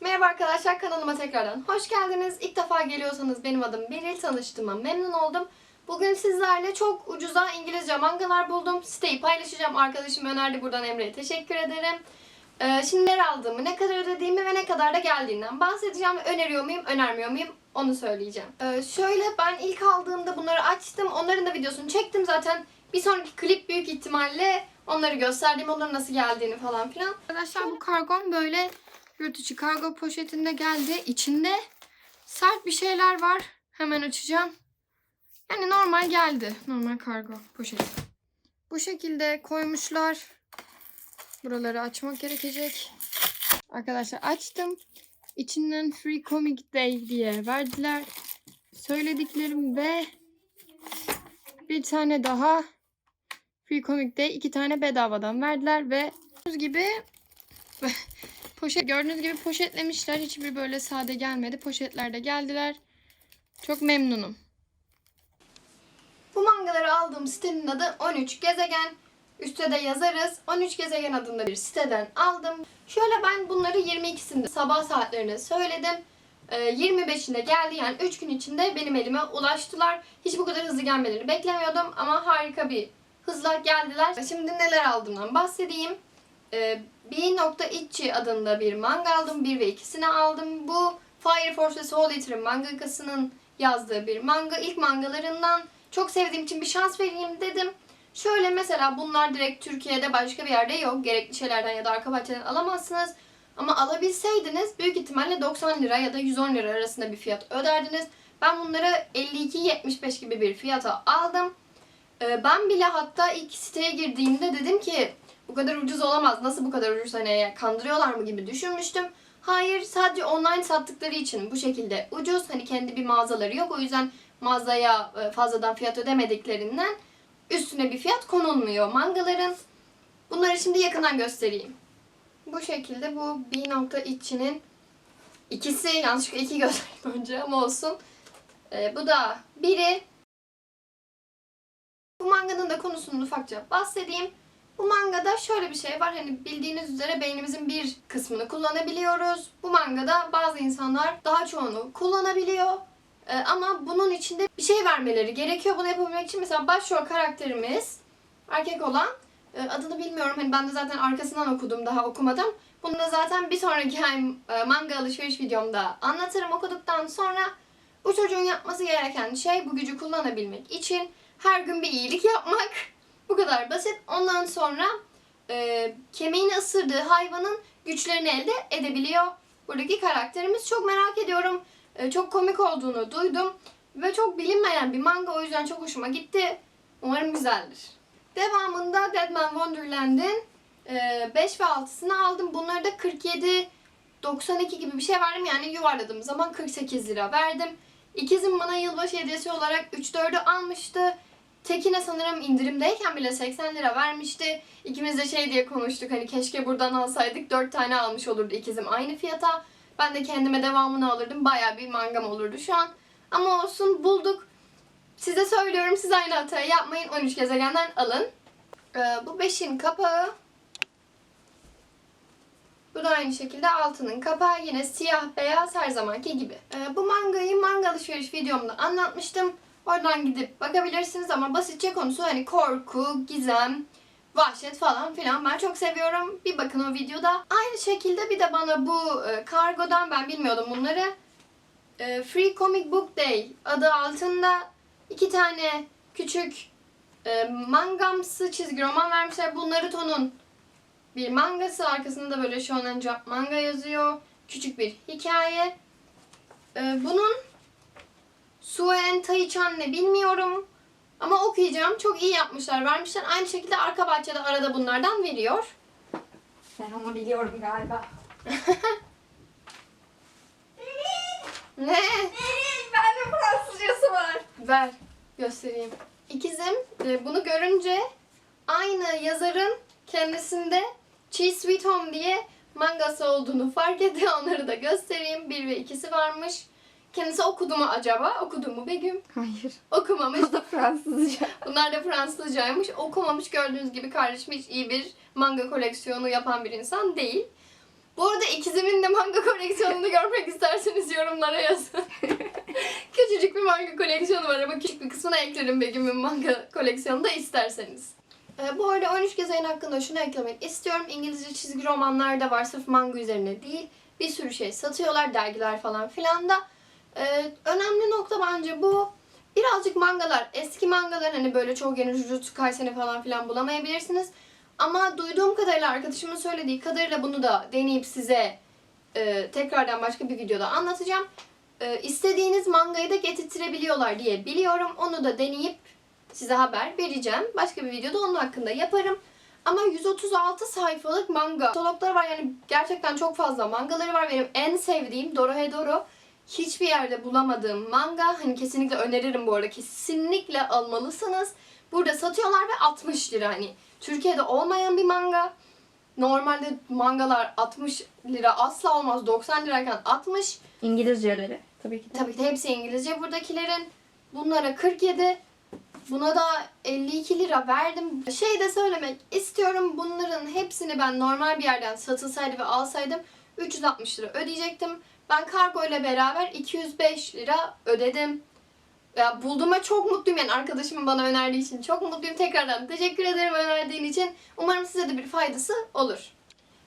Merhaba arkadaşlar kanalıma tekrardan hoş geldiniz. İlk defa geliyorsanız benim adım Beril. Tanıştığıma memnun oldum. Bugün sizlerle çok ucuza İngilizce mangalar buldum. Siteyi paylaşacağım. Arkadaşım önerdi. Buradan Emre'ye teşekkür ederim. Ee, şimdi neler aldığımı, ne kadar ödediğimi ve ne kadar da geldiğinden bahsedeceğim. Öneriyor muyum, önermiyor muyum onu söyleyeceğim. Ee, şöyle ben ilk aldığımda bunları açtım. Onların da videosunu çektim zaten. Bir sonraki klip büyük ihtimalle onları gösterdiğim, onların nasıl geldiğini falan filan. Arkadaşlar bu kargom böyle yurt kargo poşetinde geldi. İçinde sert bir şeyler var. Hemen açacağım. Yani normal geldi. Normal kargo poşeti. Bu şekilde koymuşlar. Buraları açmak gerekecek. Arkadaşlar açtım. İçinden Free Comic Day diye verdiler. Söylediklerim ve bir tane daha Free Comic Day iki tane bedavadan verdiler ve gibi poşet gördüğünüz gibi poşetlemişler. Hiçbir böyle sade gelmedi. Poşetler de geldiler. Çok memnunum. Bu mangaları aldığım sitenin adı 13 Gezegen. Üstte de yazarız. 13 Gezegen adında bir siteden aldım. Şöyle ben bunları 22'sinde sabah saatlerine söyledim. Ee, 25'inde geldi yani 3 gün içinde benim elime ulaştılar. Hiç bu kadar hızlı gelmelerini beklemiyordum ama harika bir hızla geldiler. Şimdi neler aldığımdan bahsedeyim. Ee, B.Itchy adında bir manga aldım. 1 ve 2'sini aldım. Bu Fire Force ve Soul Eater'ın mangakasının yazdığı bir manga. İlk mangalarından çok sevdiğim için bir şans vereyim dedim. Şöyle mesela bunlar direkt Türkiye'de başka bir yerde yok. Gerekli şeylerden ya da arka bahçeden alamazsınız. Ama alabilseydiniz büyük ihtimalle 90 lira ya da 110 lira arasında bir fiyat öderdiniz. Ben bunları 52-75 gibi bir fiyata aldım. Ee, Ben bile hatta ilk siteye girdiğimde dedim ki bu kadar ucuz olamaz. Nasıl bu kadar ucuz hani kandırıyorlar mı gibi düşünmüştüm. Hayır sadece online sattıkları için bu şekilde ucuz. Hani kendi bir mağazaları yok. O yüzden mağazaya e, fazladan fiyat ödemediklerinden üstüne bir fiyat konulmuyor mangaların. Bunları şimdi yakından göstereyim. Bu şekilde bu B.İçi'nin ikisi yanlışlıkla iki göstereyim önce ama olsun. Ee, bu da biri. Bu manganın da konusunu ufakça bahsedeyim. Bu mangada şöyle bir şey var. Hani bildiğiniz üzere beynimizin bir kısmını kullanabiliyoruz. Bu mangada bazı insanlar daha çoğunu kullanabiliyor. Ee, ama bunun içinde bir şey vermeleri gerekiyor. Bunu yapabilmek için mesela başrol karakterimiz erkek olan e, adını bilmiyorum. Hani ben de zaten arkasından okudum daha okumadım. Bunu da zaten bir sonraki e, manga alışveriş videomda anlatırım okuduktan sonra. Bu çocuğun yapması gereken şey bu gücü kullanabilmek için her gün bir iyilik yapmak. Bu kadar basit. Ondan sonra e, kemiğini ısırdığı hayvanın güçlerini elde edebiliyor. Buradaki karakterimiz çok merak ediyorum. E, çok komik olduğunu duydum. Ve çok bilinmeyen bir manga o yüzden çok hoşuma gitti. Umarım güzeldir. Devamında Deadman Wonderland'in 5 ve 6'sını aldım. Bunları da 47 92 gibi bir şey verdim. Yani yuvarladığım zaman 48 lira verdim. İkizim bana yılbaşı hediyesi olarak 3-4'ü almıştı. Tekine sanırım indirimdeyken bile 80 lira vermişti. İkimiz de şey diye konuştuk hani keşke buradan alsaydık 4 tane almış olurdu ikizim aynı fiyata. Ben de kendime devamını alırdım. Baya bir mangam olurdu şu an. Ama olsun bulduk. Size söylüyorum siz aynı hatayı yapmayın. 13 gezegenden alın. Ee, bu 5'in kapağı. Bu da aynı şekilde altının kapağı yine siyah beyaz her zamanki gibi. Ee, bu mangayı manga alışveriş videomda anlatmıştım. Oradan gidip bakabilirsiniz ama basitçe konusu hani korku, gizem, vahşet falan filan ben çok seviyorum. Bir bakın o videoda. Aynı şekilde bir de bana bu e, kargodan ben bilmiyordum bunları. E, Free Comic Book Day adı altında iki tane küçük e, mangamsı çizgi roman vermişler. Bu Naruto'nun bir mangası. Arkasında da böyle Shonen Jump manga yazıyor. Küçük bir hikaye. Bunun Suen Taichan ne bilmiyorum. Ama okuyacağım. Çok iyi yapmışlar. Vermişler. Aynı şekilde arka bahçede arada bunlardan veriyor. Ben onu biliyorum galiba. Ne? Benim, bende Fransızcası var. Ver. Göstereyim. İkizim e, bunu görünce aynı yazarın kendisinde Cheese Sweet Home diye mangası olduğunu fark etti. Onları da göstereyim. Bir ve ikisi varmış. Kendisi okudu mu acaba? Okudu mu Begüm? Hayır. Okumamış. Bu da Fransızca. Bunlar da Fransızcaymış. Okumamış gördüğünüz gibi kardeşim hiç iyi bir manga koleksiyonu yapan bir insan değil. Bu arada ikizimin de manga koleksiyonunu görmek isterseniz yorumlara yazın. Küçücük bir manga koleksiyonu var ama küçük bir kısmına eklerim Begüm'ün manga koleksiyonunu da isterseniz. Ee, bu arada 13 Gezegen hakkında şunu eklemek istiyorum. İngilizce çizgi romanlar da var sırf manga üzerine değil. Bir sürü şey satıyorlar, dergiler falan filan da. Ee, önemli nokta bence bu. Birazcık mangalar, eski mangalar hani böyle çok yeni Jujutsu Kaisen'i falan filan bulamayabilirsiniz. Ama duyduğum kadarıyla arkadaşımın söylediği kadarıyla bunu da deneyip size e, tekrardan başka bir videoda anlatacağım. E, istediğiniz mangayı da getirtirebiliyorlar diye biliyorum. Onu da deneyip size haber vereceğim. Başka bir videoda onun hakkında yaparım. Ama 136 sayfalık manga katalogları var. Yani gerçekten çok fazla mangaları var. Benim en sevdiğim Dorohedoro. Hiçbir yerde bulamadığım manga. Hani kesinlikle öneririm bu arada. Kesinlikle almalısınız. Burada satıyorlar ve 60 lira hani. Türkiye'de olmayan bir manga. Normalde mangalar 60 lira asla olmaz. 90 lirayken 60. İngilizceleri. Tabii ki de. Tabii ki de hepsi İngilizce buradakilerin. Bunlara 47. Buna da 52 lira verdim. Şey de söylemek istiyorum. Bunların hepsini ben normal bir yerden satılsaydı ve alsaydım 360 lira ödeyecektim. Ben kargo ile beraber 205 lira ödedim. Ya bulduğuma çok mutluyum yani arkadaşımın bana önerdiği için çok mutluyum. Tekrardan teşekkür ederim önerdiğin için. Umarım size de bir faydası olur.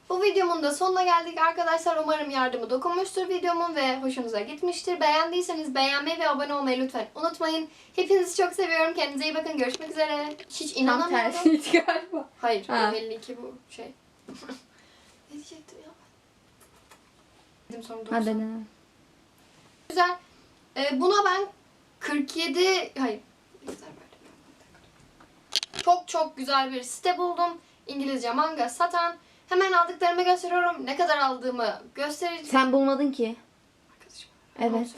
Bu videomun da sonuna geldik arkadaşlar. Umarım yardımı dokunmuştur videomun ve hoşunuza gitmiştir. Beğendiyseniz beğenmeyi ve abone olmayı lütfen unutmayın. Hepinizi çok seviyorum. Kendinize iyi bakın. Görüşmek üzere. Hiç Tam inanamıyorum. tersiydi galiba. Hayır. Ha. bu 52 bu şey. ne diyecektim ya? Dedim sonra Hadi 90. ne? Güzel. Ee, buna ben 47 hayır. Çok çok güzel bir site buldum. İngilizce manga satan. Hemen aldıklarımı gösteriyorum. Ne kadar aldığımı göstereceğim. Sen bulmadın ki. Arkadaşım. Evet.